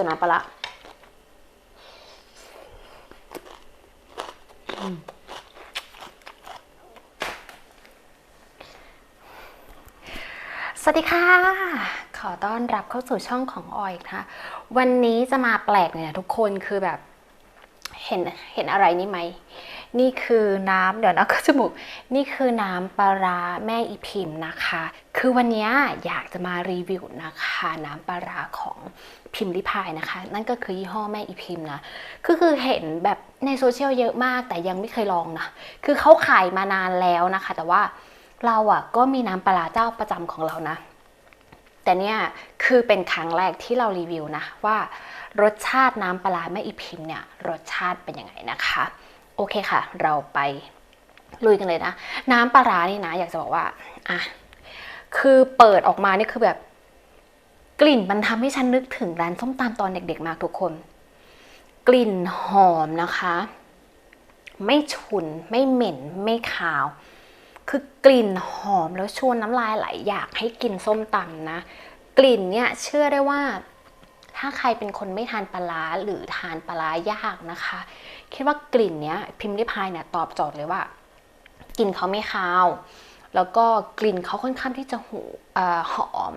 ส่วนน้ำปลาร้าอืมสวัสดีค่ะ ขอต้อนรับเข้าสู่ช่องของออยค่ะวันนี้จะมาแปลกเน่ยนะทุกคนคือแบบ เห็นเห็นอะไรนี่ไหม นี่คือน้ำเดี๋ยวนะก็จมูกนี่คือน้ำปลาร้าแม่อีพิมพ์นะคะ คือวันนี้อยากจะมารีวิวนะคะ น้ำปลาร้าของพิมพ์ริพายนะคะ นั่นก็คือยี่ห้อแม่อีพิมพ์นะก็คือเห็นแบบในโซเชียลเยอะมากแต่ยังไม่เคยลองนะคือเขาขายมานานแล้วนะคะ แต่ว่าเราอะก็มีน้ำปลาร้าเจ้าประจำของเรานะ แต่เนี่ยคือเป็นครั้งแรกที่เรารีวิวนะว่ารสชาติน้ำปลาร้าแม่อีพิมพ์เนี่ยรสชาติเป็นยังไงนะคะ โอเคค่ะ เราไปลุยกันเลยนะ น้ำปลาร้านี่นะ อยากจะบอกว่าอะคือเปิดออกมานี่คือแบบ กลิ่นมันทำให้ฉันนึกถึงร้านส้มตำตอนเด็กๆ มากทุกคน กลิ่นหอมนะคะ ไม่ฉุน ไม่เหม็น ไม่คาว คือกลิ่นหอมแล้วชวนน้ำลายไหลอยากให้กินส้มตำนะ กลิ่นเนี่ยเชื่อได้ว่าถ้าใครเป็นคนไม่ทานปลาหรือทานปลายากนะคะ คิดว่ากลิ่นเนี้ยพิมพ์ริพายเนี่ยตอบโจทย์เลยว่ากลิ่นเขาไม่คาว แล้วก็กลิ่นเขาค่อนข้างที่จะหูอหอม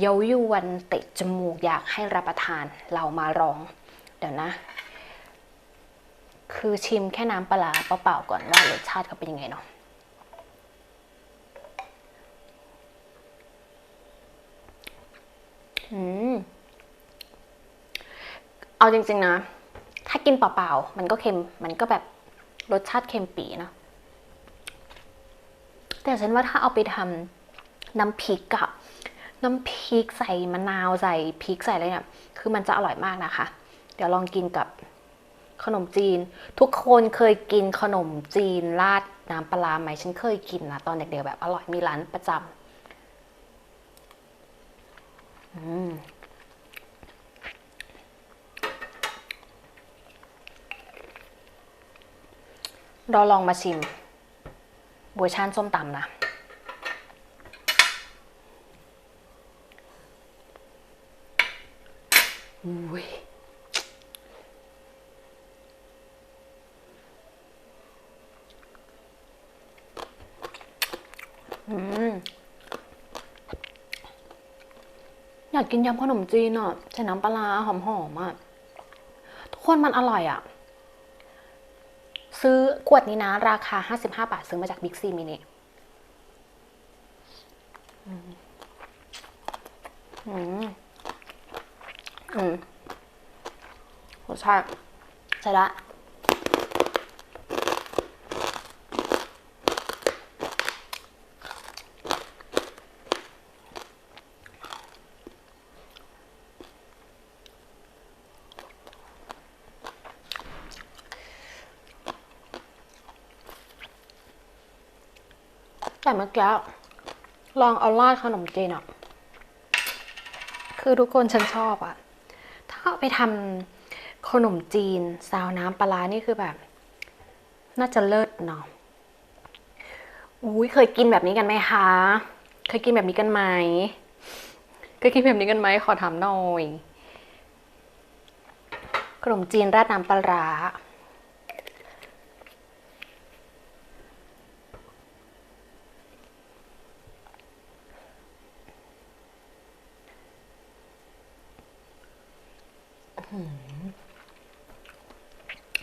เย้ายวนเตะจมูกอยากให้รับประทานเรามาลอง เดี๋ยวนะ คือชิมแค่น้ำปลาเปล่าๆก่อนว่ารสชาติเขาเป็นยังไงเนาะอืมเอาจริงๆนะ กินเปล่าๆ มันก็เค็ม มันก็แบบรสชาติเค็มปีนะ แต่ฉันว่าถ้าเอาไปทำน้ำพริกอะน้ำพริกใส่มะนาวใส่พริกใส่อะไรเนี่ย คือมันจะอร่อยมากนะคะ เดี๋ยวลองกินกับขนมจีน ทุกคนเคยกินขนมจีนราดน้ำปลาร้าไหมฉันเคยกินนะตอนเด็กๆแบบอร่อยมีร้านประจำอืม เราลองมาชิมเวอร์ชันส้มตำนะ อุ้ยอืมอยากกินยำขนมจีนอะใส่น้ำปลาหอมๆอะ ทุกคนมันอร่อยอะ ซื้อขวดนี้นะ ราคา 55 บาท ซื้อมาจากบิ๊กซีมินิอืม อืมอืมรสชาติใช่ละ แต่เมื่อกี้ลองเอาราดขนมจีนอะคือทุกคนฉันชอบอะถ้าไปทำขนมจีน ซาวน้ำปลาร้านี่คือแบบ น่าจะเลิศเนาะอุ้ยเคยกินแบบนี้กันไหมคะ เคยกินแบบนี้กันไหม เคยกินแบบนี้กันไหม ขอถามหน่อย ขนมจีนราดน้ำปลา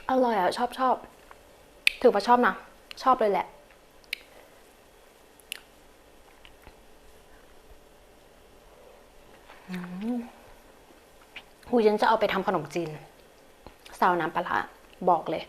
อร่อยอะ ชอบชอบ ถือว่าชอบนะ ชอบเลยแหละอืมหูยันจะเอาไปทำขนมจีน ซาวน้ำปลาบอกเลย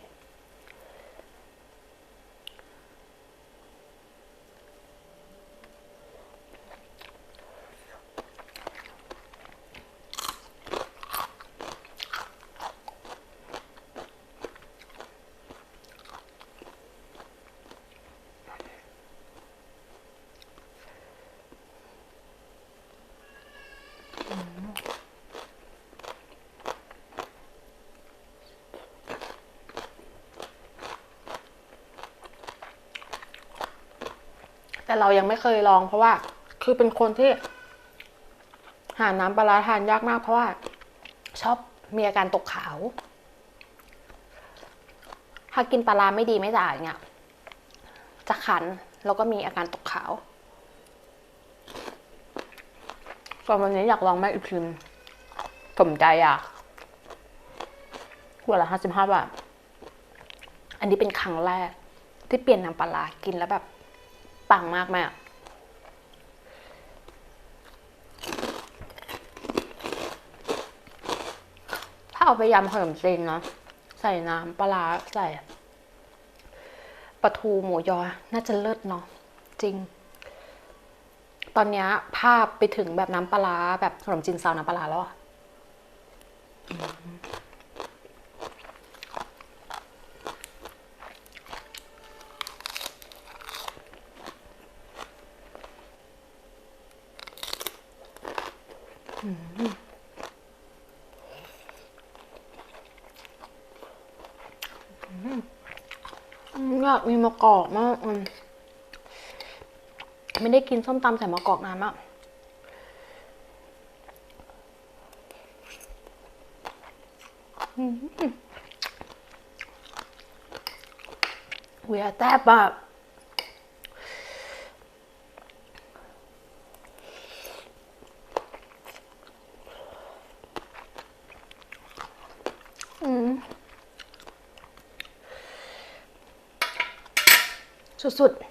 แต่เรายังไม่เคยลอง เพราะว่า คือเป็นคนที่ หาน้ำปลาร้าทานยากมาก เพราะว่า ชอบมีอาการตกขาว ถ้ากินปลาร้าไม่ดีไม่จ่ายเนี่ยจะขันแล้วก็มีอาการตกขาวตอนวันนี้อยากลองแม่อีกทีสมใจอะขวดละห้าสิบห้าบาท อันนี้เป็นครั้งแรก ที่เปลี่ยนน้ำปลาร้ากินแล้วแบบ ปังมากแม่ถ้าเอาไปยำขนมจีนเนาะใส่น้ำปลาใส่ปลาทูหมูยอ น่าจะเลิศเนาะจริง ตอนนี้ภาพไปถึงแบบน้ำปลาแบบขนมจีนซาวน้ำปลาแล้วอะ อืมอยากมีมะกอกมากอืมไม่ได้กินส้มตำใส่มะกอกนานมากเวียแทบแบบอืม สุดๆ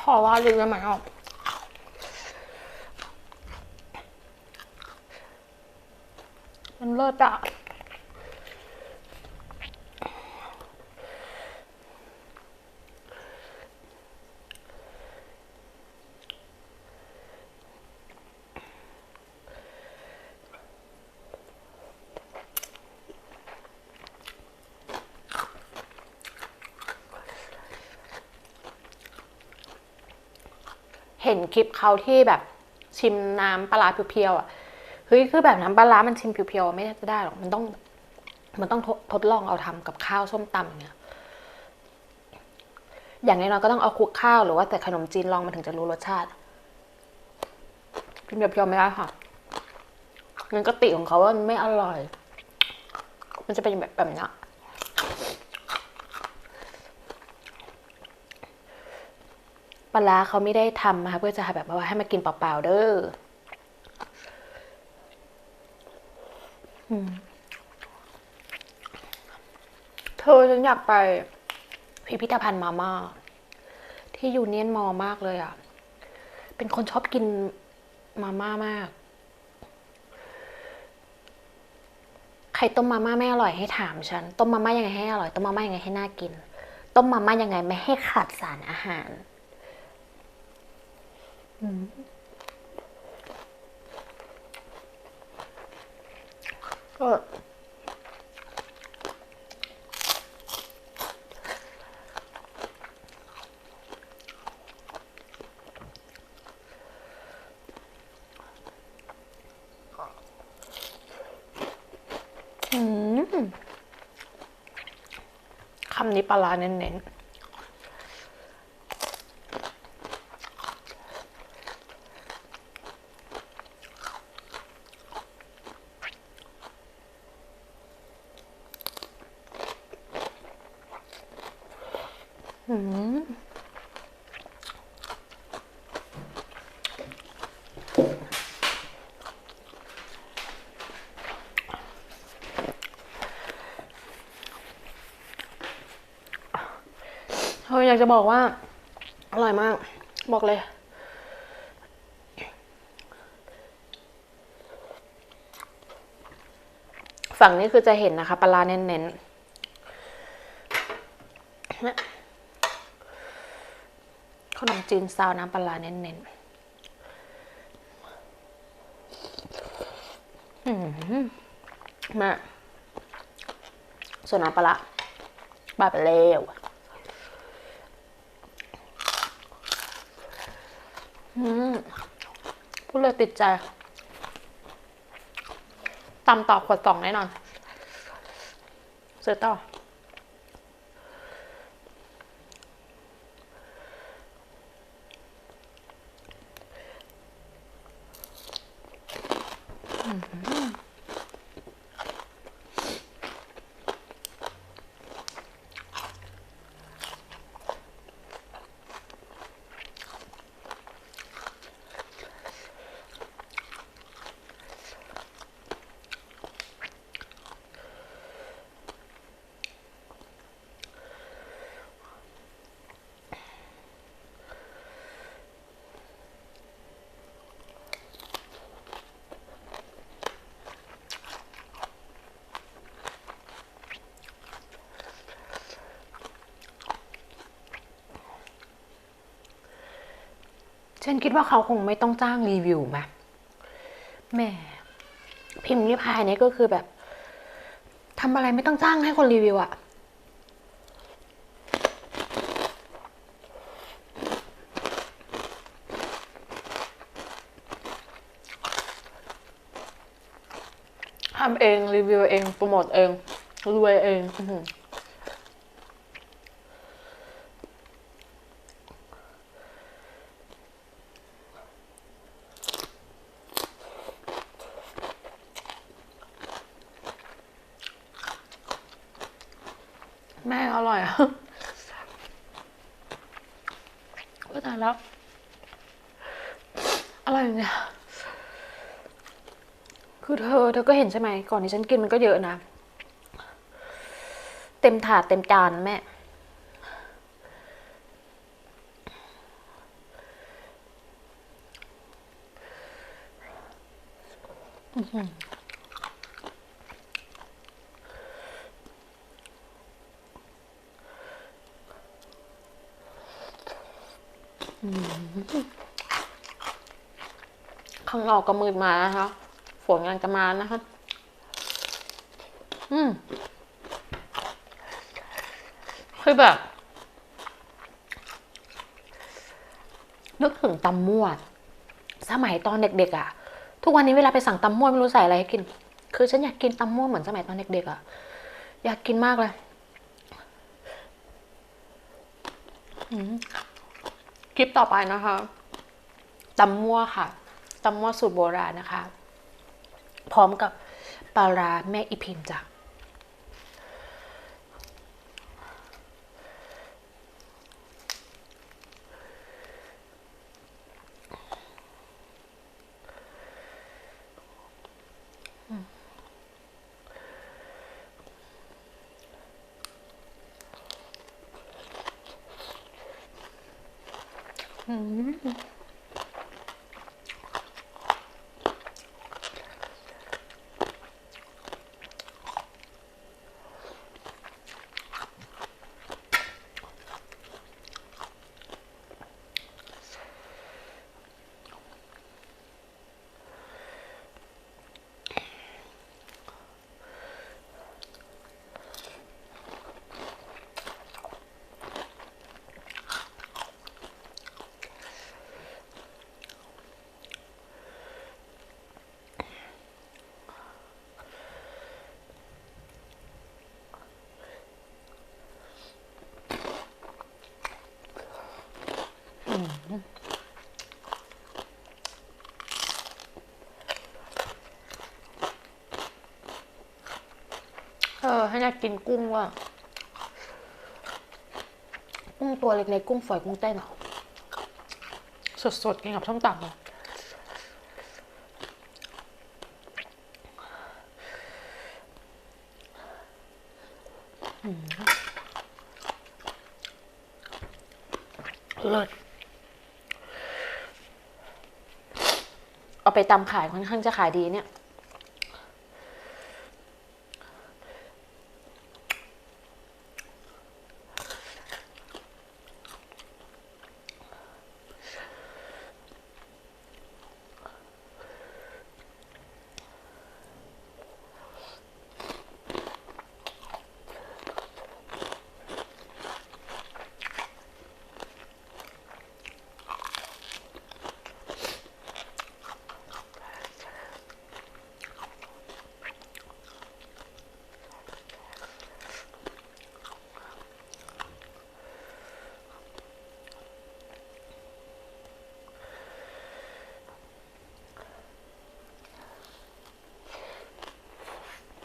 ขอว่าลืมได้ไหมอะ เลิศอะเห็นคลิปเขาที่แบบชิมน้ำปลาเพียวๆอะ เฮ้ยคือแบบน้ำปลาร้ามันชิมเพียวๆไม่น่าจะได้หรอกมันต้อง มันต้องทดทดลองเอาทำกับข้าวส้มตำอย่างเงี้ยอย่างน้อยๆก็ต้องเอาคลุกข้าวหรือว่าแต่ขนมจีนลองมันถึงจะรู้รสชาติกินเพียวๆไม่ได้ค่ะงั้นก็ติของเขาว่ามันไม่อร่อย มันจะเป็นแบบแบบเนี้ปลาร้าเขาไม่ได้ทำมาเพื่อจะแบบว่าให้มากินเปล่าๆเด้อ เธอฉันอยากไป พิพิธภัณฑ์มาม่าที่ยูเนียนมอมากเลยอะ เป็นคนชอบกินมาม่ามาก ใครต้มมาม่าไม่อร่อยให้ถามฉัน ต้มมาม่ายังไงให้อร่อย ต้มมาม่ายังไงให้น่ากิน ต้มมาม่ายังไงไม่ให้ขาดสารอาหาร อืม คำนี้ปลาร้าเน้นๆ อืมเฮ้ยอยากจะบอกว่า อร่อยมาก บอกเลย ฝั่งนี้คือจะเห็นนะคะปลาร้าเน้นๆเนี่ยขนม จีนซาวน้ำปลาเน้นๆมแม่ส่วนน้ำปลาร้าบาไปเร็วอืมพูดเลยติดใจตำต่อขวดสองแน่นอน ซื้อต่อ ฉันคิดว่าเขาคงไม่ต้องจ้างรีวิวมาแม่พิมพ์นิพายเนี่ยก็คือแบบทำอะไรไม่ต้องจ้างให้คนรีวิวอะทำเอง รีวิวเอง โปรโมทเอง รวยเอง แม่อร่อยอะก็ตายแล้วอะไรเนี่ยคือเธอ เธอก็เห็นใช่ไหม ก่อนที่ฉันกินมันก็เยอะนะ เต็มถาดเต็มจานแม่ ข้างนอกก็มืดมานะคะ ฝนกำลังจะมานะคะ อืมคือแบบ นึกถึงตำมั่วสมัยตอนเด็กๆอะ่ะ ทุกวันนี้เวลาไปสั่งตำมั่วไม่รู้ใส่อะไรให้กิน คือฉันอยากกินตำมั่วเหมือนสมัยตอนเด็กๆอะ่ะ อยากกินมากเลย อืม คลิปต่อไปนะคะตำมั่วค่ะตำมั่วสูตรโบราณนะคะ พร้อมกับปลาร้าแม่อีพิมจ้ะ เอยากกินกุ้งว่ะกุ้งตัวเล็กๆกุ้งฝอยกุ้งเต้นอะสดๆกินกับส้มตำอะอืมเลิศเอาไปตำขายค่อนข้างจะขายดีเนี่ย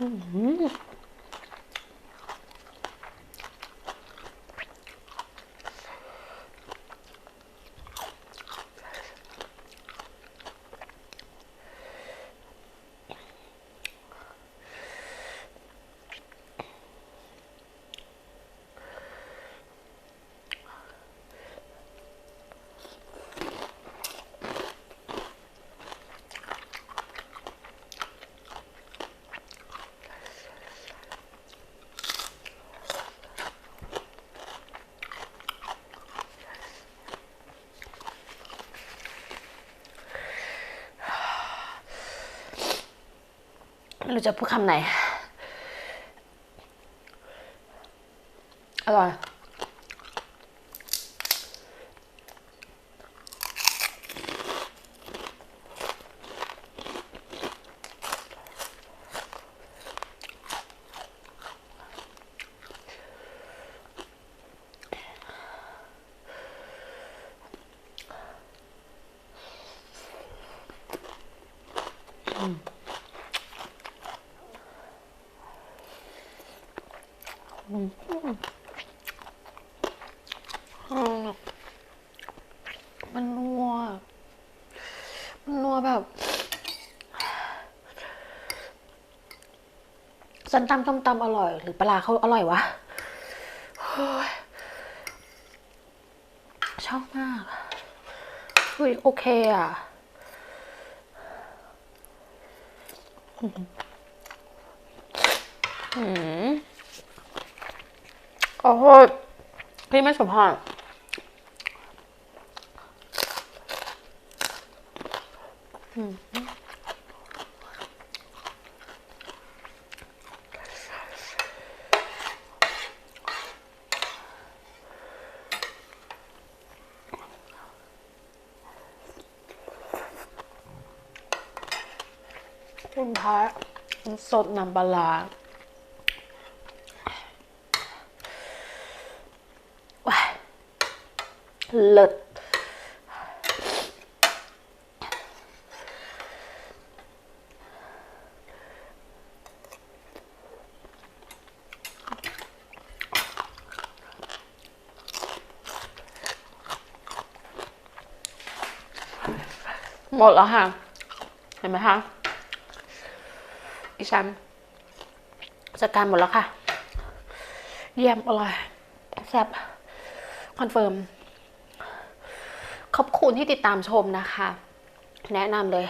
嗯。 ไม่รู้จะพูดคำไหน อร่อย อืมมันนัว มันนัวแบบ สันตำส้มตำอร่อย หรือปลาเขาอร่อยวะชอบมากเฮ้ยโอเคอะอืมโอ้โหพี่ไม่สมพรคุณ พระมันสดน้ำปลาร้าว้าเลิศหมดแล้วค่ะ เห็นไหมคะ อีฉันจัดการหมดแล้วค่ะ เยี่ยมอร่อยแซ่บคอนเฟิร์มขอบคุณที่ติดตามชมนะคะ แนะนำเลย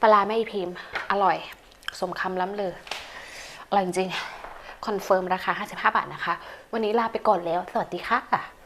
ปลาแม่อีพิมพ์ อร่อย สมคำล้ำเลยอร่อยจริงคอนเฟิร์มราคา 55 บาทนะคะ วันนี้ลาไปก่อนแล้ว สวัสดีค่ะ